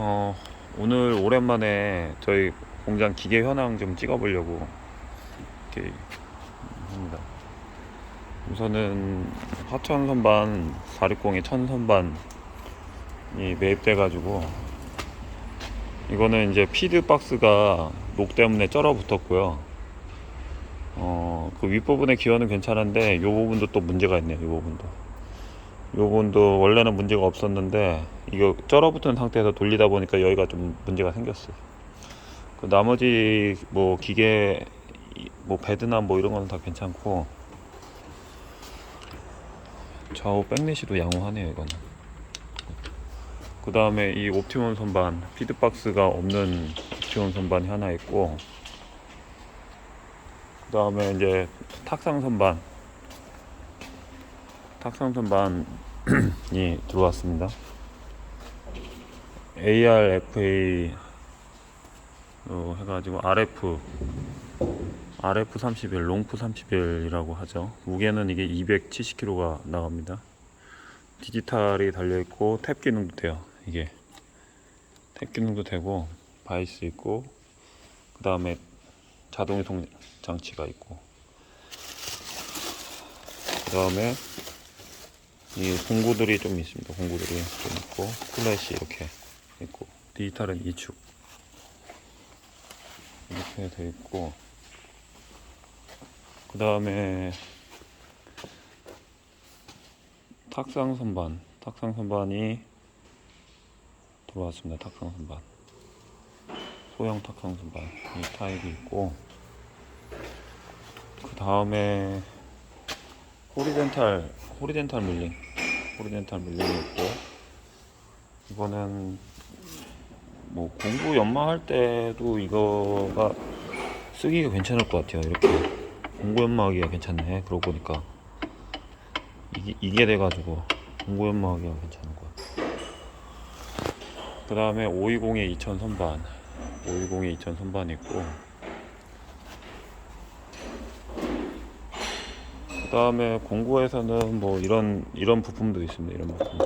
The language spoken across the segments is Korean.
어, 오늘 오랜만에 저희 공장 기계 현황 좀 찍어보려고 이렇게 합니다. 우선은 화천 선반 460에 천 선반이 매입돼가지고 이거는 이제 피드 박스가 녹 때문에 쩔어 붙었고요. 어, 그 윗부분의 기어는 괜찮은데 이 부분도 또 문제가 있네요. 이 부분도. 이 부분도 원래는 문제가 없었는데 이거 쩔어붙은 상태에서 돌리다 보니까 여기가 좀 문제가 생겼어요. 그 나머지 뭐 기계 이- 뭐 베드나 뭐 이런 거는 다 괜찮고 좌우 백내시도 양호하네요 이거는. 그 다음에 이 옵티몬 선반 피드박스가 없는 옵티몬 선반이 하나 있고 그 다음에 이제 탁상 선반 탁상 선 반이 들어왔습니다. ARFA 로 해가지고 RF RF 31 롱프 31이라고 하죠. 무게는 이게 270kg가 나갑니다. 디지털이 달려 있고 탭 기능도 돼요. 이게 탭 기능도 되고 바이스 있고 그 다음에 자동 이동 장치가 있고 그 다음에 이 공구들이 좀 있습니다. 공구들이 좀 있고 플래시 이렇게 있고 디지털은 2축. 이렇게 돼 있고 그 다음에 탁상 선반. 탁상 선반이 들어왔습니다. 탁상 선반. 소형 탁상 선반. 이 타입이 있고 그 다음에 호리젠탈 호리젠탈 밀링 호리젠탈 밀링이 있고 이거는 뭐 공부 연마할 때도 이거가 쓰기가 괜찮을 것 같아요. 이렇게 공구 연마하기가 괜찮네. 그러고 보니까 이게, 이게 돼가지고 공구 연마하기가 괜찮은 것 같아요. 그 다음에 520에 2000 선반. 520에 2000 선반 있고 그 다음에 공구에서는 뭐 이런 이런 부품도 있습니다. 이런 부품.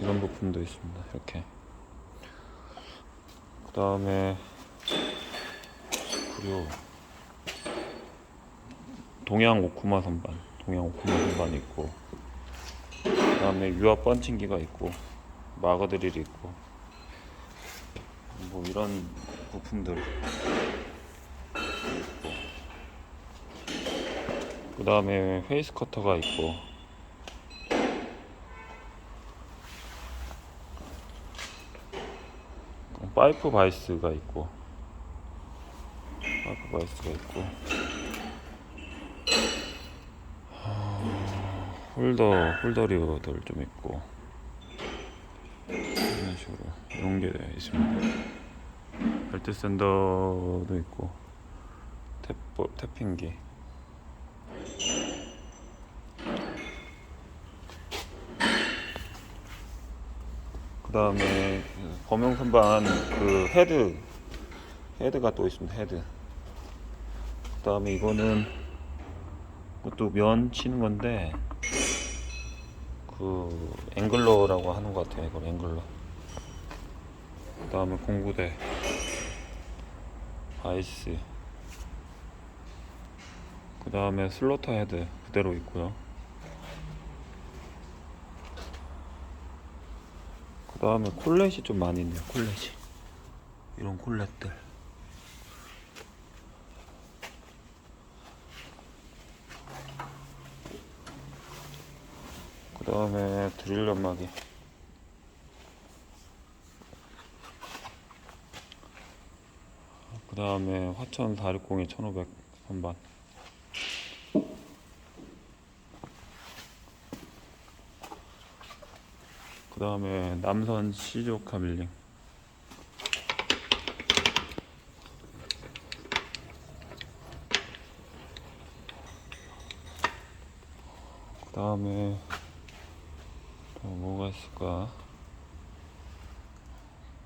이런 부품도 있습니다. 이렇게. 그 다음에 그리고 동양 오쿠마 선반. 동양 오쿠마 선반 있고. 그 다음에 유압 펀칭기가 있고. 마거 드릴이 있고. 뭐 이런 부품들. 그 다음에 페이스 커터가 있고. 파이프 바이스가 있고. 파이프 바이스가 있고. 아, 홀더 홀더 리어들 좀 있고. 이런 식으로 게 있습니다. 벨트 샌더도 있고. 탭 탭핑기 그 다음에 범용 선반 그 헤드 헤드가 또 있습니다 헤드. 그 다음에 이거는 그것도 면 치는 건데 그 앵글러라고 하는 것 같아요 이걸 앵글러. 그 다음에 공구대 바이스 그 다음에 슬로터 헤드 그대로 있고요. 그 다음에 콜렛이 좀 많이 있네요 콜렛이. 이런 콜렛들. 그 다음에 드릴 연마기 그 다음에 화천 460에 1500 선반 다음에 남선 시조 카 밀링. 그 다음에 또 뭐가 있을까?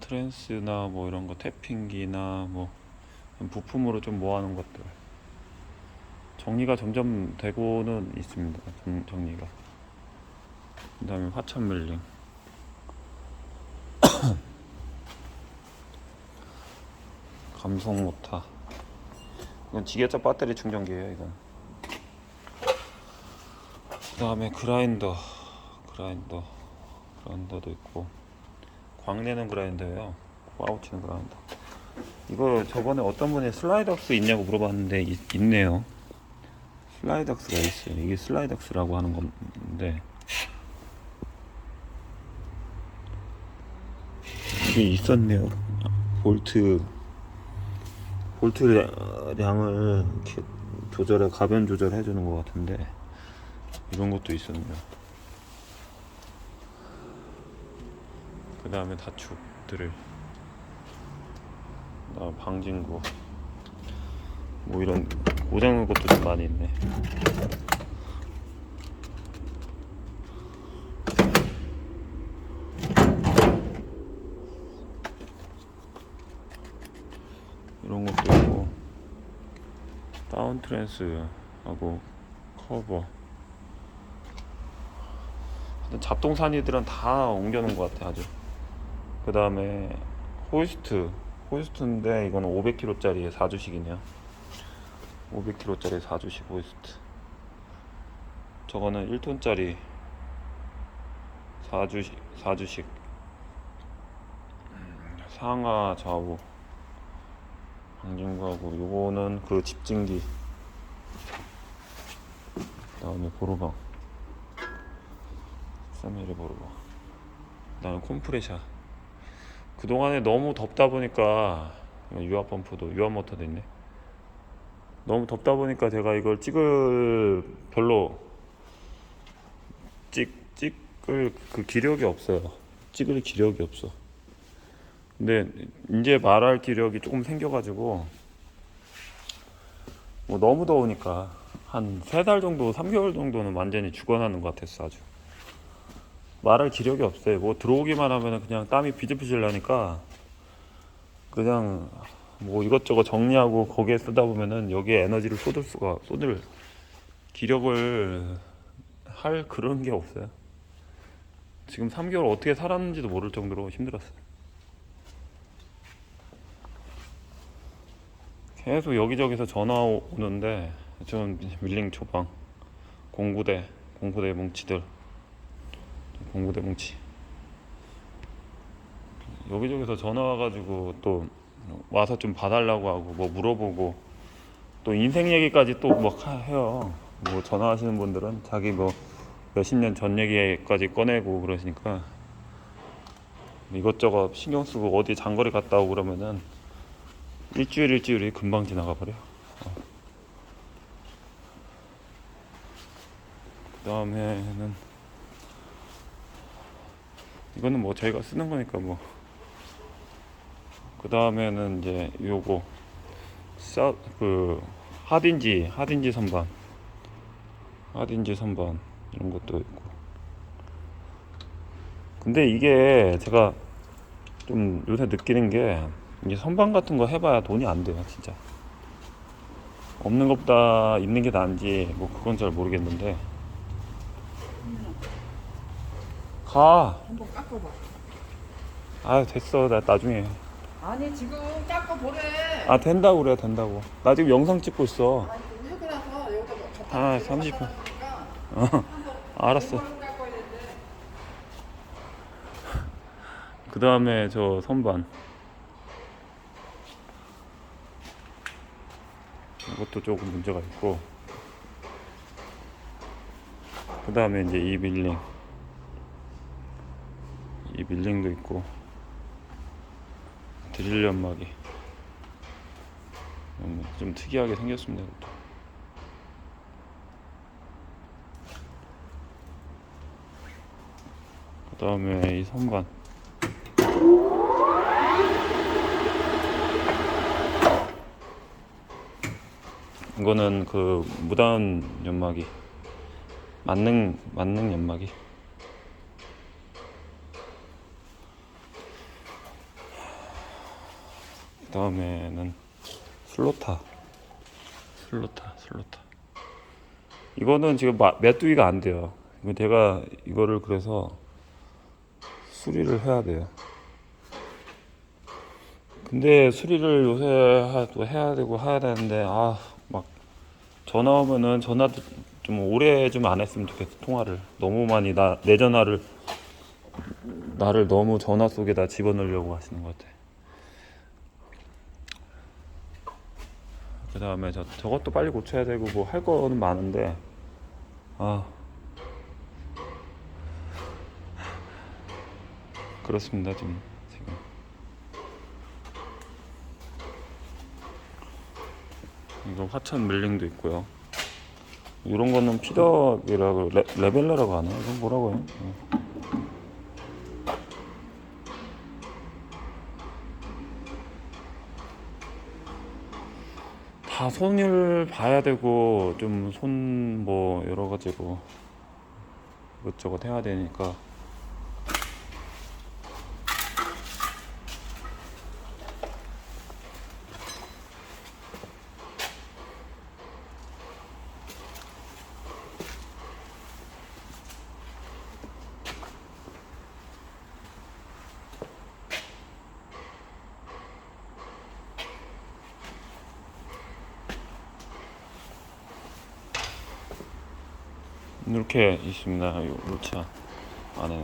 트랜스나 뭐 이런 거 태핑기나 뭐 부품으로 좀 모아놓은 것들. 정리가 점점 되고는 있습니다. 정, 정리가. 그 다음에 화천 밀링 감성 모타. 이건 지게차 배터리 충전기예요, 이건. 그 다음에 그라인더, 그라인더, 그라인더도 있고 광내는 그라인더예요. 파우치는 그라인더. 이거 저번에 어떤 분이 슬라이덕스 있냐고 물어봤는데 있, 있네요. 슬라이덕스가 있어요. 이게 슬라이덕스라고 하는 건데 이게 있었네요. 볼트 볼트량을 이렇게 조절해 가변 조절해 주는 것 같은데 이런 것도 있었네요. 그 다음에 다축들을 나 방진구 뭐 이런 고장난 것도 좀 많이 있네. 이런 것도 있고 다운 트랜스하고 커버. 잡동사니들은 다 옮겨놓은 것 같아 아주. 그 다음에 호이스트. 호이스트인데 이거는 500kg짜리 4주식이네요. 500kg짜리 4주식 호이스트. 저거는 1톤 짜리 4주식 4주식. 상하 좌우 방진구하고 요거는 그 집진기. 그다음에 보르방. 3mm 보르방. 그다음에 콤프레셔 그동안에 너무 덥다 보니까 유압 펌프도 유압 모터도 있네. 너무 덥다 보니까 제가 이걸 찍을 별로 찍 찍을 그 기력이 없어요. 찍을 기력이 없어 근데 이제 말할 기력이 조금 생겨가지고 뭐 너무 더우니까 한 세 달 정도, 3개월 정도는 완전히 죽어나는 것 같았어 아주 말할 기력이 없어요. 뭐 들어오기만 하면 그냥 땀이 비질비질 나니까 그냥 뭐 이것저것 정리하고 거기에 쓰다 보면은 여기에 에너지를 쏟을 수가 쏟을 기력을 할 그런 게 없어요. 지금 3개월 어떻게 살았는지도 모를 정도로 힘들었어요. 계속 여기저기서 전화 오- 오는데 전 밀링 초방 공구대 공구대 뭉치들 공구대 뭉치. 여기저기서 전화 와가지고 또 와서 좀 봐달라고 하고 뭐 물어보고 또 인생 얘기까지 또 막 해요. 뭐 전화하시는 분들은 자기 뭐 몇십 년 전 얘기까지 꺼내고 그러시니까. 이것저것 신경 쓰고 어디 장거리 갔다 오고 그러면은 일주일 일주일이 금방 지나가 버려. 그 다음에는 이거는 뭐 저희가 쓰는 거니까 뭐. 그 다음에는 이제 요거 싸그 하딘지 하딘지 선반 하딘지 선반 이런 것도 있고. 근데 이게 제가 좀 요새 느끼는 게 이게 선반 같은 거 해봐야 돈이 안 돼요, 진짜. 없는 것보다 있는 게 나은지 뭐 그건 잘 모르겠는데. 가. 한번 깎아봐. 아 됐어, 나 나중에. 아니 지금 깎아 보래. 아 된다고 그래, 된다고. 나 지금 영상 찍고 있어. 아니 그 하고 나서 여기다 뭐 갖다 아, 놓고 30 분. 갖다 어, 알았어. 이거를 깎아야 되는데. 그 다음에 저 선반. 이 것도 조금 문제가 있고. 그 다음에 이제 이 밀링. 이 밀링도 있고. 드릴 연막이. 음, 좀 특이하게 생겼습니다. 이것도. 그 다음에 이 선반. 이거는 그 무단 연막이 만능 만능 연막이. 그 다음에는 슬로타. 슬로타 슬로타. 이거는 지금 마- 메뚜기가 안 돼요. 이거 제가 이거를 그래서 수리를 해야 돼요. 근데 수리를 요새 하- 또 해야 되고 해야 되는데 아막 전화 오면은 전화도 좀 오래 좀 안 했으면 좋겠어 통화를. 너무 많이 나 내 전화를 나를 너무 전화 속에다 집어넣으려고 하시는 것 같아. 그 다음에 저 저것도 빨리 고쳐야 되고 뭐 할 거는 많은데. 아. 그렇습니다 지금 지금. 이거 화천 밀링도 있고요. 이런 거는 피덕이라고 레, 레벨러라고 하나? 이건 뭐라고 해요? 어. 다 손을 봐야 되고 좀 손 뭐 여러 가지로 이것저것 해야 되니까 이렇게 있습니다. 요차 안에